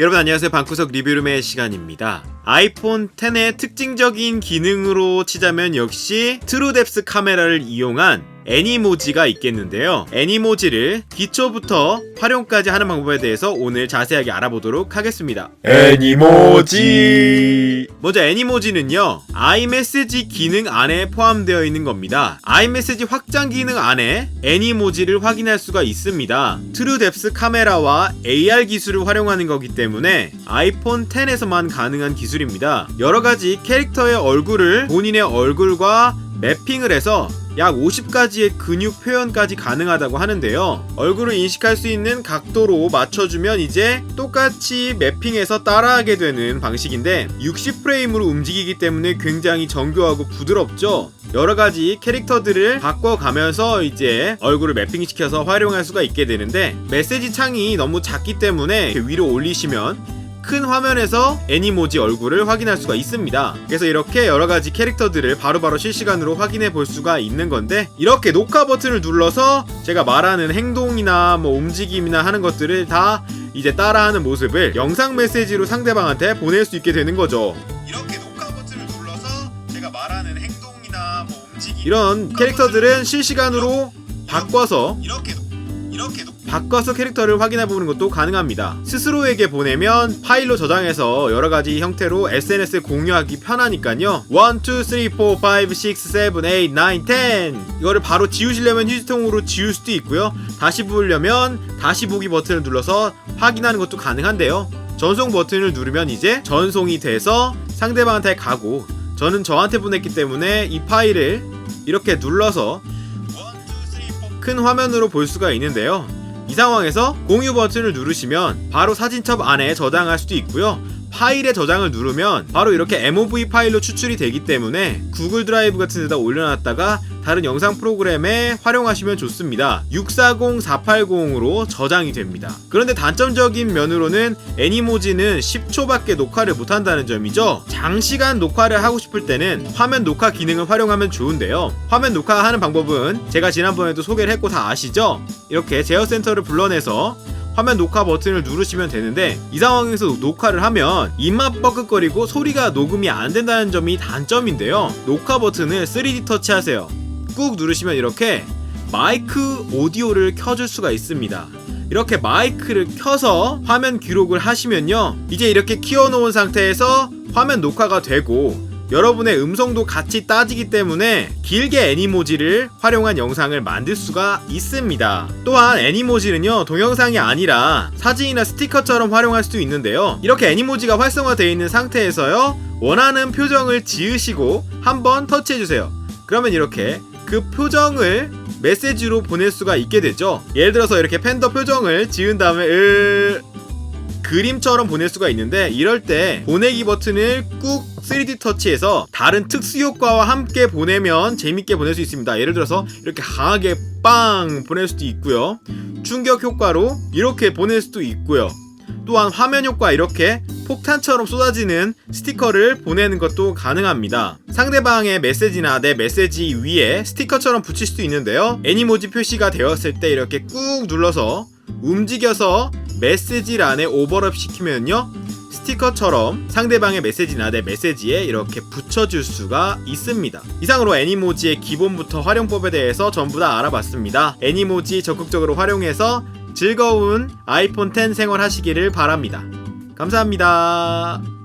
여러분 안녕하세요. 방구석 리뷰룸의 시간입니다. 아이폰 10의 특징적인 기능으로 치자면 역시 트루뎁스 카메라를 이용한 애니모지가 있겠는데요. 애니모지를 기초부터 활용까지 하는 방법에 대해서 오늘 자세하게 알아보도록 하겠습니다. 애니모지! 먼저 애니모지는요 아이메시지 기능 안에 포함되어 있는 겁니다. 아이메시지 확장 기능 안에 애니모지를 확인할 수가 있습니다. 트루뎁스 카메라와 AR 기술을 활용하는 거기 때문에 아이폰 10에서만 가능한 기술입니다. 여러 가지 캐릭터의 얼굴을 본인의 얼굴과 매핑을 해서 약 50가지의 근육 표현까지 가능하다고 하는데요. 얼굴을 인식할 수 있는 각도로 맞춰주면 이제 똑같이 매핑해서 따라하게 되는 방식인데 60프레임으로 움직이기 때문에 굉장히 정교하고 부드럽죠. 여러 가지 캐릭터들을 바꿔가면서 이제 얼굴을 매핑시켜서 활용할 수가 있게 되는데 메시지 창이 너무 작기 때문에 위로 올리시면 큰 화면에서 애니모지 얼굴을 확인할 수가 있습니다. 그래서 이렇게 여러 가지 캐릭터들을 바로 바로 실시간으로 확인해 볼 수가 있는 건데 이렇게 녹화 버튼을 눌러서 제가 말하는 행동이나 뭐 움직임이나 하는 것들을 다 이제 따라하는 모습을 영상 메시지로 상대방한테 보낼 수 있게 되는 거죠. 이렇게 녹화 버튼을 눌러서 제가 말하는 행동이나 뭐 움직임 이런 캐릭터들은 실시간으로 바꿔서 이렇게 이렇게 바꿔서 캐릭터를 확인해 보는 것도 가능합니다. 스스로에게 보내면 파일로 저장해서 여러 가지 형태로 SNS에 공유하기 편하니까요. 1, 2, 3, 4, 5, 6, 7, 8, 9, 10 이거를 바로 지우시려면 휴지통으로 지울 수도 있고요. 다시 보려면 다시 보기 버튼을 눌러서 확인하는 것도 가능한데요. 전송 버튼을 누르면 이제 전송이 돼서 상대방한테 가고 저는 저한테 보냈기 때문에 이 파일을 이렇게 눌러서 큰 화면으로 볼 수가 있는데요. 이 상황에서 공유 버튼을 누르시면 바로 사진첩 안에 저장할 수도 있고요. 파일에 저장을 누르면 바로 이렇게 MOV 파일로 추출이 되기 때문에 구글 드라이브 같은 데다 올려놨다가 다른 영상 프로그램에 활용하시면 좋습니다. 640, 480으로 저장이 됩니다. 그런데 단점적인 면으로는 애니모지는 10초밖에 녹화를 못한다는 점이죠. 장시간 녹화를 하고 싶을 때는 화면 녹화 기능을 활용하면 좋은데요. 화면 녹화하는 방법은 제가 지난번에도 소개를 했고 다 아시죠? 이렇게 제어 센터를 불러내서 화면 녹화 버튼을 누르시면 되는데 이 상황에서 녹화를 하면 입맛 뻐끗거리고 소리가 녹음이 안 된다는 점이 단점인데요. 녹화 버튼을 3D 터치하세요. 꾹 누르시면 이렇게 마이크 오디오를 켜줄 수가 있습니다. 이렇게 마이크를 켜서 화면 기록을 하시면요. 이제 이렇게 키워놓은 상태에서 화면 녹화가 되고 여러분의 음성도 같이 따지기 때문에 길게 애니모지를 활용한 영상을 만들 수가 있습니다. 또한 애니모지는요, 동영상이 아니라 사진이나 스티커처럼 활용할 수도 있는데요. 이렇게 애니모지가 활성화되어 있는 상태에서요, 원하는 표정을 지으시고 한번 터치해주세요. 그러면 이렇게 그 표정을 메시지로 보낼 수가 있게 되죠. 예를 들어서 이렇게 팬더 표정을 지은 다음에 으... 그림처럼 보낼 수가 있는데 이럴 때 보내기 버튼을 꾹 3D 터치해서 다른 특수 효과와 함께 보내면 재밌게 보낼 수 있습니다. 예를 들어서 이렇게 강하게 빵 보낼 수도 있고요. 충격 효과로 이렇게 보낼 수도 있고요. 또한 화면 효과 이렇게 폭탄처럼 쏟아지는 스티커를 보내는 것도 가능합니다. 상대방의 메시지나 내 메시지 위에 스티커처럼 붙일 수도 있는데요. 애니모지 표시가 되었을 때 이렇게 꾹 눌러서 움직여서 메시지란에 오버랩 시키면요. 스티커처럼 상대방의 메시지나 내 메시지에 이렇게 붙여줄 수가 있습니다. 이상으로 애니모지의 기본부터 활용법에 대해서 전부 다 알아봤습니다. 애니모지 적극적으로 활용해서 즐거운 아이폰 10 생활 하시기를 바랍니다. 감사합니다.